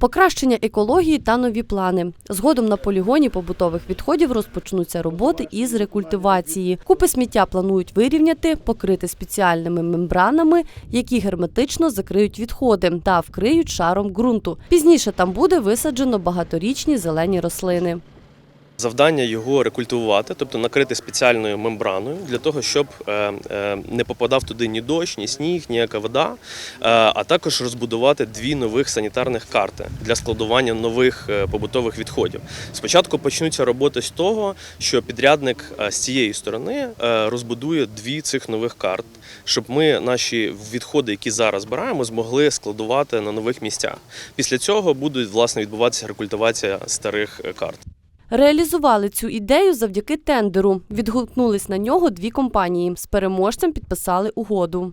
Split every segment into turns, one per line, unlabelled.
Покращення екології та нові плани. Згодом на полігоні побутових відходів розпочнуться роботи із рекультивації. Купи сміття планують вирівняти, покрити спеціальними мембранами, які герметично закриють відходи та вкриють шаром ґрунту. Пізніше там буде висаджено багаторічні зелені рослини.
Завдання його рекультивувати, тобто накрити спеціальною мембраною для того, щоб е, е, не попадав туди ні дощ, ні сніг, ніяка вода, е, а також розбудувати дві нових санітарних карти для складування нових побутових відходів. Спочатку почнуться роботи з того, що підрядник з цієї сторони розбудує дві цих нових карт, щоб ми наші відходи, які зараз збираємо, змогли складувати на нових місцях. Після цього буде власне відбуватися рекультивація старих карт.
Реалізували цю ідею завдяки тендеру. Відгукнулись на нього дві компанії. З переможцем підписали угоду.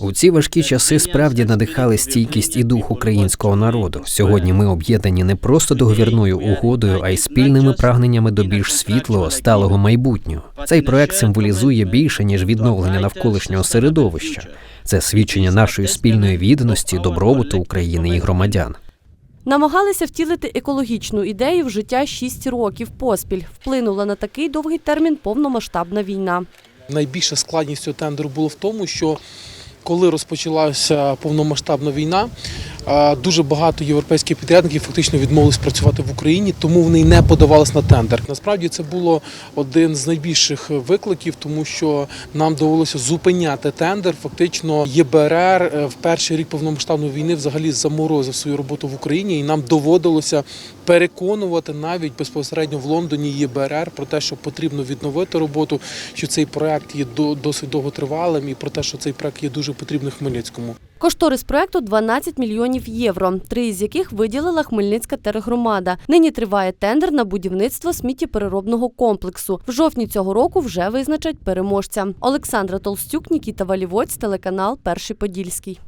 У ці важкі часи справді надихали стійкість і дух українського народу. Сьогодні ми об'єднані не просто договірною угодою, а й спільними прагненнями до більш світлого, сталого майбутнього. Цей проект символізує більше ніж відновлення навколишнього середовища. Це свідчення нашої спільної відданості, добробуту України і громадян.
Намагалися втілити екологічну ідею в життя шість років поспіль. Вплинула на такий довгий термін повномасштабна війна.
Найбільша складність цього тендеру було в тому, що коли розпочалася повномасштабна війна, дуже багато європейських підрядників фактично відмовились працювати в Україні, тому вони й не подавались на тендер. Насправді це було один з найбільших викликів, тому що нам довелося зупиняти тендер. Фактично, ЄБРР е, в перший рік повномасштабної війни взагалі заморозив свою роботу в Україні, і нам доводилося переконувати навіть безпосередньо в Лондоні ЄБРР про те, що потрібно відновити роботу, що цей проект є досить довготривалим, і про те, що цей проект є дуже потрібний Хмельницькому.
Кошторис проекту 12 мільйонів євро, три із яких виділила Хмельницька тергромада. Нині триває тендер на будівництво сміттєпереробного комплексу. В жовтні цього року вже визначать переможця. Олександра Толстюк, Нікіта Валівоць, телеканал Перший Подільський.